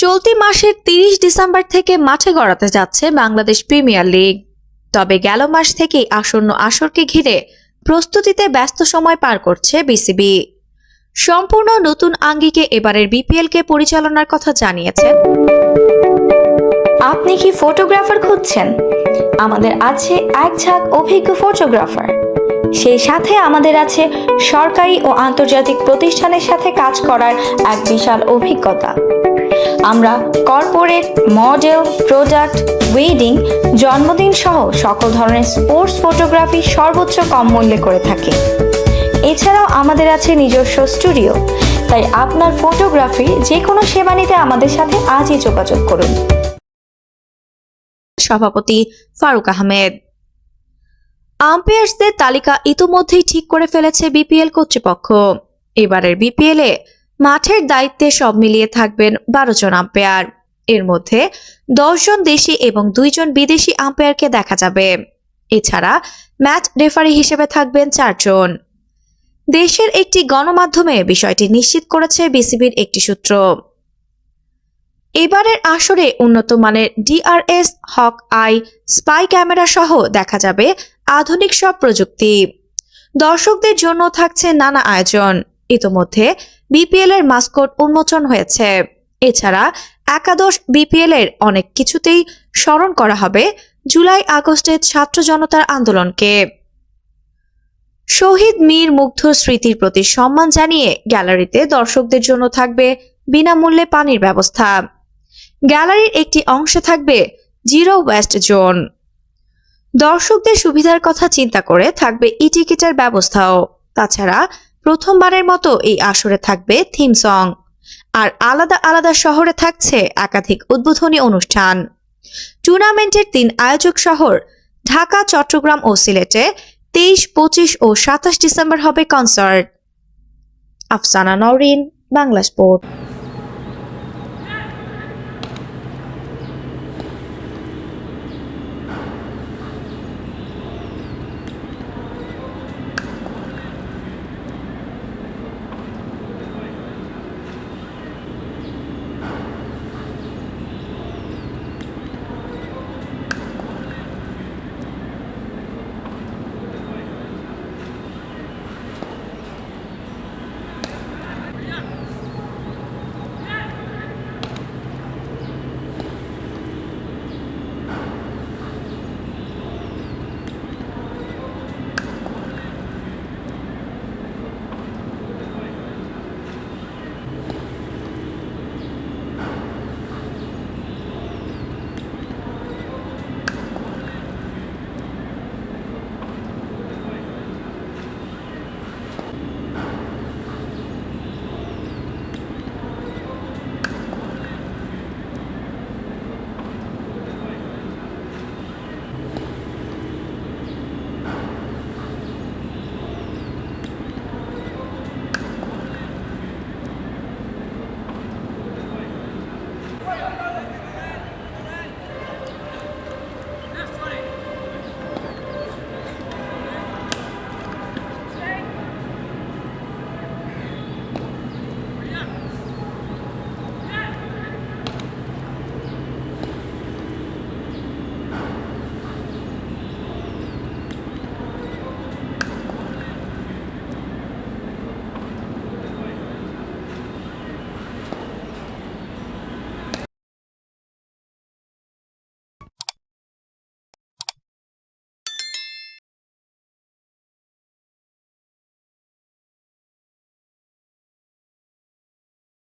চলতি মাসের তিরিশ ডিসেম্বর থেকে মাঠে গড়াতে যাচ্ছে বাংলাদেশ প্রিমিয়ার লিগ। তবে গেল মাস থেকেই আসন্ন আসরকে ঘিরে প্রস্তুতিতে ব্যস্ত সময় পার করছে বিসিবি। সম্পূর্ণ নতুন আঙ্গিকে এবারের বিপিএলকে পরিচালনার কথা জানিয়েছেন আপনি কি ফটোগ্রাফার খুঁজছেন? আমাদের আছে এক ঝাঁক অভিজ্ঞ ফটোগ্রাফার। সেই সাথে আমাদের আছে সরকারি ও আন্তর্জাতিক প্রতিষ্ঠানের সাথে কাজ করার এক বিশাল অভিজ্ঞতা। আমরা কর্পোরেট মডেল প্রোডাক্ট ওয়েডিং জন্মদিন সহ সকল ধরনের স্পোর্টস ফটোগ্রাফি সর্বোচ্চ কম মূল্যে করে থাকি। এছাড়াও আমাদের আছে নিজস্ব স্টুডিও তাই আপনার ফটোগ্রাফি যে কোনো সেবা নিতে আমাদের সাথে আজই যোগাযোগ করুন। সভাপতি ফারুক আহমেদ। আম্পায়ার্সদের তালিকা ইতোমধ্যেই ঠিক করে ফেলেছে বিপিএল কর্তৃপক্ষ। এবারের বিপিএল এ মাঠের দায়িত্বে সব মিলিয়ে থাকবেন বারো জন আম্পায়ার। এর মধ্যে জন দেশি এবং দুইজন বিদেশি আম্পায়ারকে দেখা যাবে। এছাড়া ম্যাচ রেফারি হিসেবে থাকবেন চারজন দেশের একটি গণমাধ্যমে বিষয়টি নিশ্চিত করেছে বিসিবির একটি সূত্র। এবারের আসরে উন্নত মানের DRS, hawk eye, spy camera সহ দেখা যাবে আধুনিক সব প্রযুক্তি। দর্শকদের জন্য থাকছে নানা আয়োজন। ইতোমধ্যে বিপিএল এর মাস্কট উন্মোচন হয়েছে। এছাড়া একাদশ বিপিএল এর অনেক কিছুতেই স্মরণ করা হবে জুলাই আগস্টের ছাত্র জনতার আন্দোলনকে। শহীদ মীর মুগ্ধ স্মৃতির প্রতি সম্মান জানিয়ে গ্যালারিতে দর্শকদের জন্য থাকবে বিনামূল্যে পানির ব্যবস্থা। গ্যালারির একটি অংশে থাকবে জিরো ওয়েস্ট জোন। দর্শকদের সুবিধার কথা চিন্তা করে থাকবে ই টিকিটের ব্যবস্থাও। তাছাড়া প্রথমবারের মতো এই আসরে থাকবে থিম সং আর আলাদা আলাদা শহরে থাকছে একাধিক উদ্বোধনী অনুষ্ঠান। টুর্নামেন্টের তিন আয়োজক শহর, ঢাকা, চট্টগ্রাম ও সিলেটে তেইশ, পঁচিশ ও সাতাশ ডিসেম্বর হবে কনসার্ট আফসানা নওরিন, বাংলা স্পোর্ট।